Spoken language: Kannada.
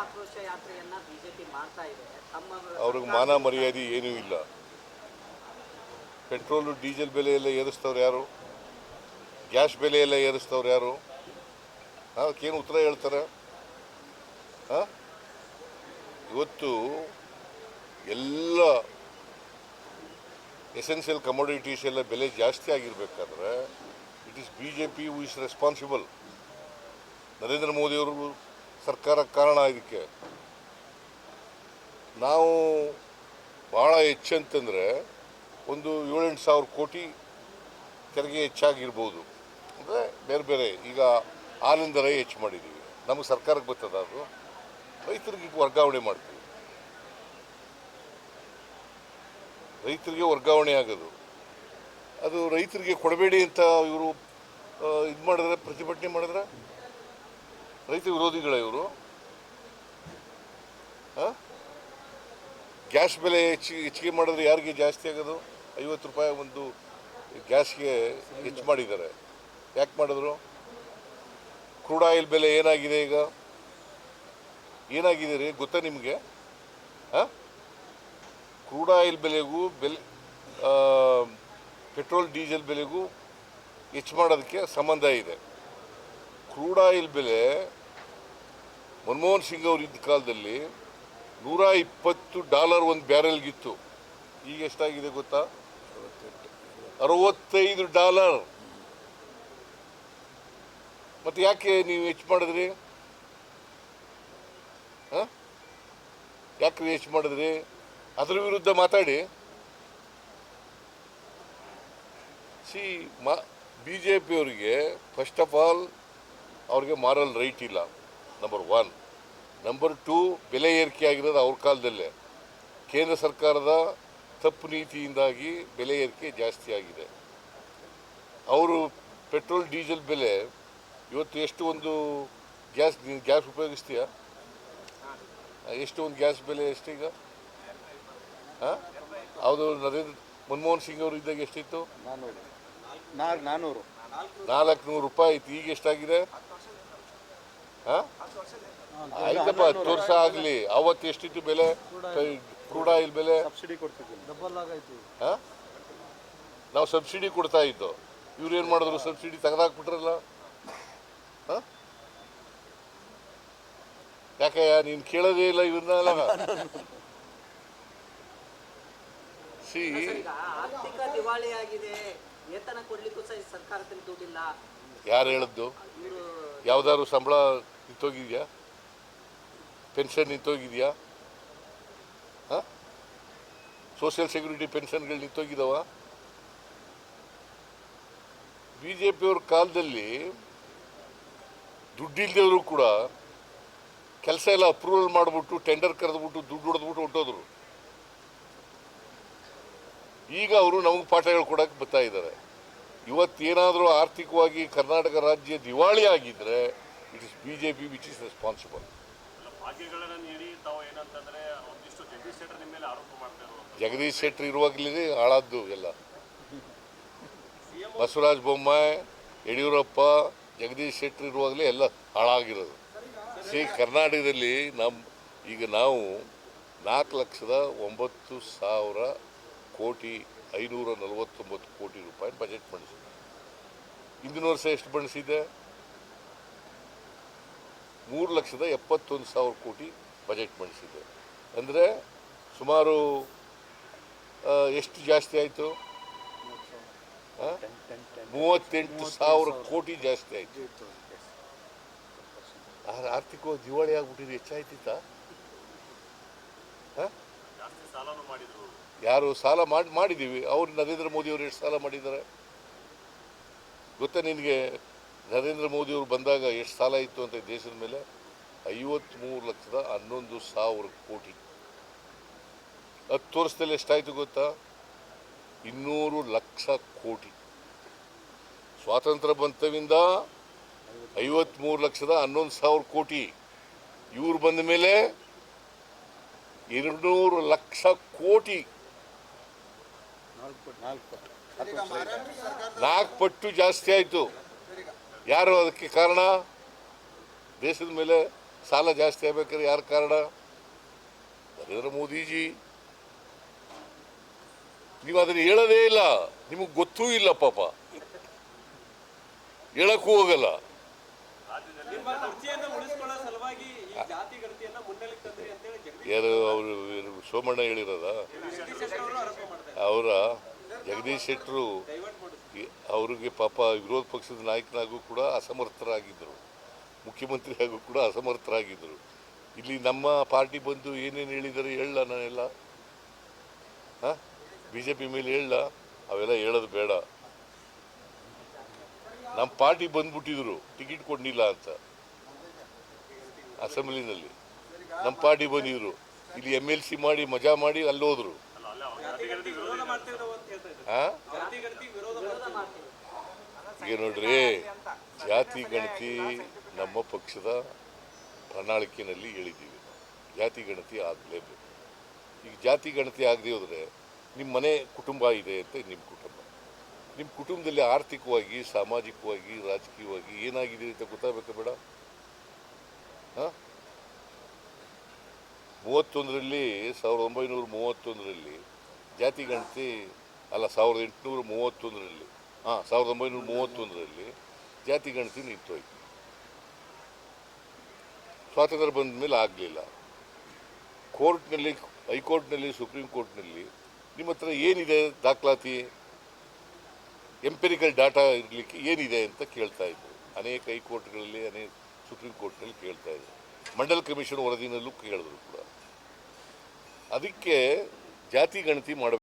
ಆಕ್ರೋಶ ಯಾತ್ರೆಯನ್ನ ಬಿಜೆಪಿ ಮಾಡ್ತಾ ಇದೆ. ತಮ್ಮ ಅವ್ರಿಗೆ ಮಾನ ಮರ್ಯಾದೆ ಏನೂ ಇಲ್ಲ. ಪೆಟ್ರೋಲು ಡೀಸೆಲ್ ಬೆಲೆ ಎಲ್ಲ ಏರಿಸ್ತವ್ರು ಯಾರು? ಗ್ಯಾಸ್ ಬೆಲೆ ಎಲ್ಲ ಏರಿಸ್ತವ್ರು ಯಾರು? ಅದಕ್ಕೇನು ಉತ್ತರ ಹೇಳ್ತಾರೆ? ಹಾಂ? ಇವತ್ತು ಎಲ್ಲ ಎಸೆನ್ಷಿಯಲ್ ಕಮೋಡಿಟೀಸ್ ಎಲ್ಲ ಬೆಲೆ ಜಾಸ್ತಿ ಆಗಿರ್ಬೇಕಾದ್ರೆ it is B J P who is responsible Narendra ಮೋದಿಯವರು ಸರ್ಕಾರ ಕಾರಣ ಇದಕ್ಕೆ. ನಾವು ಭಾಳ ಹೆಚ್ಚಂತಂದರೆ ಒಂದು ಏಳೆಂಟು ಸಾವಿರ ಕೋಟಿ ತೆರಿಗೆ ಹೆಚ್ಚಾಗಿರ್ಬೋದು. ಅಂದರೆ ಬೇರೆ ಬೇರೆ ಈಗ ಆನಂದ ರೈ ಹೆಚ್ಚು ಮಾಡಿದ್ದೀವಿ ನಮಗೆ ಸರ್ಕಾರಕ್ಕೆ ಬರ್ತದ ಅದು? ರೈತರಿಗೆ ವರ್ಗಾವಣೆ ಮಾಡ್ತೀವಿ. ರೈತರಿಗೆ ವರ್ಗಾವಣೆ ಆಗೋದು. ಅದು ರೈತರಿಗೆ ಕೊಡಬೇಡಿ ಅಂತ ಇವರು ಇದು ಮಾಡಿದ್ರೆ, ಪ್ರತಿಭಟನೆ ಮಾಡಿದ್ರೆ ರೈತ ವಿರೋಧಿಗಳ ಇವರು. ಗ್ಯಾಸ್ ಬೆಲೆ ಹೆಚ್ಚಿಗೆ ಹೆಚ್ಚಿಗೆ ಮಾಡಿದ್ರೆ ಯಾರಿಗೆ ಜಾಸ್ತಿ ಆಗೋದು? ಐವತ್ತು ರೂಪಾಯಿ ಒಂದು ಗ್ಯಾಸ್ಗೆ ಹೆಚ್ಚು ಮಾಡಿದ್ದಾರೆ. ಯಾಕೆ ಮಾಡಿದ್ರು? ಕ್ರೂಡ್ ಆಯಿಲ್ ಬೆಲೆ ಏನಾಗಿದೆ ಈಗ? ಏನಾಗಿದೆ ರೀ? ಗೊತ್ತಾ ನಿಮಗೆ? ಹಾಂ? ಕ್ರೂಡ್ ಆಯಿಲ್ ಬೆಲೆಗೂ ಬೆಲೆ ಪೆಟ್ರೋಲ್, ಡೀಸೆಲ್ ಬೆಲೆಗೂ ಹೆಚ್ಚು ಮಾಡೋದಕ್ಕೆ ಸಂಬಂಧ ಇದೆ. ಕ್ರೂಡ್ ಆಯಿಲ್ ಬೆಲೆ ಮನಮೋಹನ್ ಸಿಂಗ್ ಅವರು ಇದ್ದ ಕಾಲದಲ್ಲಿ ನೂರ ಇಪ್ಪತ್ತು ಡಾಲರ್ ಒಂದು ಬ್ಯಾರಲ್ಗಿತ್ತು. ಈಗ ಎಷ್ಟಾಗಿದೆ ಗೊತ್ತಾ? ಅರವತ್ತೈದು ಡಾಲರ್. ಮತ್ತೆ ಯಾಕೆ ನೀವು ಹೆಚ್ಚು ಮಾಡಿದ್ರಿ? ಹಾಂ? ಯಾಕೆ ಹೆಚ್ಚು ಮಾಡಿದ್ರಿ? ಅದ್ರ ವಿರುದ್ಧ ಮಾತಾಡಿ. ಸಿ, ಮಾ ಬಿ ಜೆ ಪಿಯವರಿಗೆ ಫಸ್ಟ್ ಆಫ್ ಆಲ್ ಅವ್ರಿಗೆ ಮಾರಲ್ ರೈಟ್ ಇಲ್ಲ. ನಂಬರ್ ಒನ್ ನಂಬರ್ ಟೂ ಬೆಲೆ ಏರಿಕೆ ಆಗಿರೋದು ಅವ್ರ ಕಾಲದಲ್ಲೇ. ಕೇಂದ್ರ ಸರ್ಕಾರದ ತಪ್ಪು ನೀತಿಯಿಂದಾಗಿ ಬೆಲೆ ಏರಿಕೆ ಜಾಸ್ತಿ ಆಗಿದೆ. ಅವರು ಪೆಟ್ರೋಲ್, ಡೀಸೆಲ್ ಬೆಲೆ ಇವತ್ತು ಎಷ್ಟು ಒಂದು ಗ್ಯಾಸ್ ಗ್ಯಾಸ್ ಉಪಯೋಗಿಸ್ತೀಯಾ? ಎಷ್ಟು ಒಂದು ಗ್ಯಾಸ್ ಬೆಲೆ ಎಷ್ಟೀಗ ಹಾಂ ಹೌದು, ನರೇಂದ್ರ ಮನಮೋಹನ್ ಸಿಂಗ್ ಅವರು ಇದ್ದಾಗ ಎಷ್ಟಿತ್ತು? ನಾನ್ನೂರು ನಾನ್ನೂರು ನಾಲ್ಕು ನೂರು ರೂಪಾಯಿ ಐತಿ ಈಗ ಎಷ್ಟಾಗಿದೆ? ಹಾಂ? ಆಯ್ತಪ್ಪ ಹತ್ತು ವರ್ಷ ಆಗಲಿ. ಅವತ್ತು ಎಷ್ಟಿತ್ತು ಬೆಲೆ? ಕ್ರೂಡ್ ಆಯಿಲ್ ಬೆಲೆ? ಸಬ್ಸಿಡಿ ಹಾಂ? ನಾವು ಸಬ್ಸಿಡಿ ಕೊಡ್ತಾ ಇದ್ದು? ಇವ್ರು ಏನು ಮಾಡಿದ್ರು? ಸಬ್ಸಿಡಿ ತೆಗೆದಾಕ್ಬಿಟ್ರಲ್ಲ? ಹಾಂ? ಯಾಕೆ ನೀನು ಕೇಳೋದೇ ಇಲ್ಲ ಇವನ್ನೆಲ್ಲ ಸಿ ಆರ್ಥಿಕ ದಿವಾಳಿ ಆಗಿದೆ ವೇತನ ಕೊಡ್ಲಿಕ್ಕೂ ಸಹ ಸರ್ಕಾರದಲ್ಲಿ ದುಡ್ಡಿಲ್ಲ ಯಾರು ಹೇಳಿದ್ದು? ಯಾವ್ದಾದ್ರು ಸಂಬಳ ನಿಂತೋಗಿದ್ಯಾ? ಪೆನ್ಷನ್ ನಿಂತೋಗಿದ್ಯಾ? ಸೋಷಿಯಲ್ ಸೆಕ್ಯೂರಿಟಿ ಪೆನ್ಷನ್ಗಳು ನಿಂತೋಗಿದಾವ? ಬಿ ಜೆ ಪಿಯವ್ರ ಕಾಲದಲ್ಲಿ ದುಡ್ಡಿಲ್ದವರು ಕೂಡ ಕೆಲಸ ಎಲ್ಲ ಅಪ್ರೂವಲ್ ಮಾಡಿಬಿಟ್ಟು ಟೆಂಡರ್ ಕರೆದ್ಬಿಟ್ಟು ದುಡ್ಡು ಹೊಡೆದ್ಬಿಟ್ಟು ಹೊಟ್ಟೋದ್ರು ಈಗ ಅವರು ನಮಗೆ ಪಾಠಗಳು ಕೊಡಕ್ಕೆ ಬರ್ತಾ ಇದ್ದಾರೆ. ಇವತ್ತೇನಾದರೂ ಆರ್ಥಿಕವಾಗಿ ಕರ್ನಾಟಕ ರಾಜ್ಯ ದಿವಾಳಿ ಆಗಿದ್ದರೆ it is B J P which is responsible Jagadish Shettar ಇರುವಾಗಲೇ ಹಾಳಾದ್ದು ಎಲ್ಲ. ಬಸವರಾಜ ಬೊಮ್ಮಾಯಿ ಯಡಿಯೂರಪ್ಪ ಜಗದೀಶ್ ಶೆಟ್ಟರ್ ಇರುವಾಗಲೇ ಎಲ್ಲ ಹಾಳಾಗಿರೋದು. ಸಿ ಕರ್ನಾಟಕದಲ್ಲಿ ನಮ್ಮ ಈಗ ನಾವು ನಾಲ್ಕು ಲಕ್ಷದ ಒಂಬತ್ತು ಸಾವಿರ ಕೋಟಿ ಐನೂರ ನಲವತ್ತೊಂಬತ್ತು ಕೋಟಿ ರೂಪಾಯಿ ಬಜೆಟ್ ಮಂಡಿಸಿದೆ ಹಿಂದಿನ ವರ್ಷ ಎಷ್ಟು ಬಣಿಸಿದೆ? ಮೂರು ಲಕ್ಷದ ಎಪ್ಪತ್ತೊಂದು ಸಾವಿರ ಕೋಟಿ ಬಜೆಟ್ ಮಂಡಿಸಿದೆ. ಅಂದರೆ ಸುಮಾರು ಎಷ್ಟು ಜಾಸ್ತಿ ಆಯಿತು? ಮೂವತ್ತೆಂಟು ಸಾವಿರ ಕೋಟಿ ಜಾಸ್ತಿ ಆಯಿತು. ಆರ್ಥಿಕವಾಗಿ ದಿವಾಳಿ ಆಗ್ಬಿಟ್ಟಿದ್ರೆ ಹೆಚ್ಚಾಯ್ತಿತ್ತ? ಮಾಡಿದ್ರು ಯಾರು ಸಾಲ ಮಾಡಿ, ಮಾಡಿದ್ದೀವಿ. ಅವರು ನರೇಂದ್ರ ಮೋದಿ ಅವರು ಎಷ್ಟು ಸಾಲ ಮಾಡಿದ್ದಾರೆ? ಗೊತ್ತಾ ನಿನಗೆ? ನರೇಂದ್ರ ಮೋದಿಯವರು ಬಂದಾಗ ಎಷ್ಟು ಸಾಲ ಇತ್ತು ಅಂತ ದೇಶದ ಮೇಲೆ? ಐವತ್ತ್ಮೂರು ಲಕ್ಷದ ಹನ್ನೊಂದು ಸಾವಿರ ಕೋಟಿ. ಹತ್ತು ವರ್ಷದಲ್ಲಿ ಎಷ್ಟಾಯಿತು ಗೊತ್ತಾ? ಇನ್ನೂರು ಲಕ್ಷ ಕೋಟಿ. ಸ್ವಾತಂತ್ರ್ಯ ಬಂತವಿಂದ ಐವತ್ತ್ಮೂರು ಲಕ್ಷದ ಹನ್ನೊಂದು ಸಾವಿರ ಕೋಟಿ. ಇವ್ರು ಬಂದ ಮೇಲೆ ಎರಡುನೂರು ಲಕ್ಷ ಕೋಟಿ. ನಾಲ್ಕು. ಪಟ್ಟು ಜಾಸ್ತಿ ಆಯಿತು. ಯಾರು ಅದಕ್ಕೆ ಕಾರಣ? ದೇಶದ ಮೇಲೆ ಸಾಲ ಜಾಸ್ತಿ ಆಗ್ಬೇಕಾದ್ರೆ ಯಾರು ಕಾರಣ? ನರೇಂದ್ರ ಮೋದಿಜಿ. ನೀವು ಅದನ್ನು ಹೇಳೋದೇ ಇಲ್ಲ. ನಿಮಗೆ ಗೊತ್ತೂ ಇಲ್ಲ ಪಾಪ. ಹೇಳಕ್ಕೂ ಹೋಗಲ್ಲ. ಯಾರು ಅವರು ಸೋಮಣ್ಣ ಹೇಳಿರೋದ? ಅವರು ಜಗದೀಶ್ ಶೆಟ್ಟರು ಅವರಿಗೆ ಪಾಪ ವಿರೋಧ ಪಕ್ಷದ ನಾಯಕನಾಗೂ ಕೂಡ ಅಸಮರ್ಥರಾಗಿದ್ದರು. ಮುಖ್ಯಮಂತ್ರಿ ಆಗೂ ಕೂಡ ಅಸಮರ್ಥರಾಗಿದ್ದರು. ಇಲ್ಲಿ ನಮ್ಮ ಪಾರ್ಟಿ ಬಂದು ಏನೇನು ಹೇಳಿದ್ದಾರೆ ಹೇಳಲ್ಲ ನಾನೆಲ್ಲ. ಹಾಂ? ಬಿ ಜೆ ಪಿ ಮೇಲೆ ಹೇಳಲ್ಲ. ಅವೆಲ್ಲ ಹೇಳೋದು ಬೇಡ. ನಮ್ಮ ಪಾರ್ಟಿ ಬಂದ್ಬಿಟ್ಟಿದ್ರು. ಟಿಕೆಟ್ ಕೊಡಲಿಲ್ಲ ಅಂತ. ಅಸೆಂಬ್ಲಿನಲ್ಲಿ. ನಮ್ಮ ಪಾರ್ಟಿ ಬಂದಿದ್ರು ಇಲ್ಲಿ ಎಂ ಎಲ್ ಸಿ ಮಾಡಿ, ಮಜಾ ಮಾಡಿ ಅಲ್ಲಿ ಹೋದ್ರು ಈಗ ನೋಡ್ರಿ, ಜಾತಿ, ಗಣತಿ ನಮ್ಮ ಪಕ್ಷದ ಪ್ರಣಾಳಿಕೆಯಲ್ಲಿ ಹೇಳಿದ್ದೀವಿ. ಜಾತಿ, ಗಣತಿ ಆಗಲೇಬೇಕು. ಈಗ ಜಾತಿ, ಗಣತಿ ಆಗದೆ ಹೋದರೆ ನಿಮ್ಮ ಮನೆ ಕುಟುಂಬ ಇದೆ ಅಂತ ನಿಮ್ಮ ಕುಟುಂಬ. ನಿಮ್ಮ ಕುಟುಂಬದಲ್ಲಿ ಆರ್ಥಿಕವಾಗಿ, ಸಾಮಾಜಿಕವಾಗಿ, ರಾಜಕೀಯವಾಗಿ ಏನಾಗಿದೆ ಅಂತ ಗೊತ್ತಾಗಬೇಕು ಬೇಡ? ಹಾಂ ಮೂವತ್ತೊಂದರಲ್ಲಿ, ಸಾವಿರದ ಒಂಬೈನೂರ ಮೂವತ್ತೊಂದರಲ್ಲಿ ಜಾತಿ ಗಣತಿ, ಅಲ್ಲ, ಸಾವಿರದ ಎಂಟುನೂರ ಮೂವತ್ತೊಂದರಲ್ಲಿ, ಹಾಂ, ಸಾವಿರದ ಒಂಬೈನೂರ ಮೂವತ್ತೊಂದರಲ್ಲಿ ಜಾತಿ ಗಣತಿ ನಿಂತೋಯ್ತು. ಸ್ವಾತಂತ್ರ್ಯ ಬಂದ ಮೇಲೆ ಆಗಲಿಲ್ಲ. ಕೋರ್ಟ್ನಲ್ಲಿ, ಹೈಕೋರ್ಟ್ನಲ್ಲಿ, ಸುಪ್ರೀಂ ಕೋರ್ಟ್ನಲ್ಲಿ ನಿಮ್ಮ ಹತ್ರ ಏನಿದೆ ದಾಖಲಾತಿ? ಎಂಪೆರಿಕಲ್ ಡಾಟಾ ಇರಲಿಕ್ಕೆ ಏನಿದೆ ಅಂತ ಕೇಳ್ತಾ ಇದ್ದರು ಅನೇಕ ಹೈಕೋರ್ಟ್ಗಳಲ್ಲಿ, ಅನೇಕ ಸುಪ್ರೀಂ ಕೋರ್ಟ್ನಲ್ಲಿ ಕೇಳ್ತಾ ಇದ್ದರು ಮಂಡಲ್ ಕಮಿಷನ್ ವರದಿನಲ್ಲೂ ಕೇಳಿದ್ರು. ಅದಕ್ಕೆ ಜಾತಿ ಗಣತಿ ಮಾಡಬೇಕು.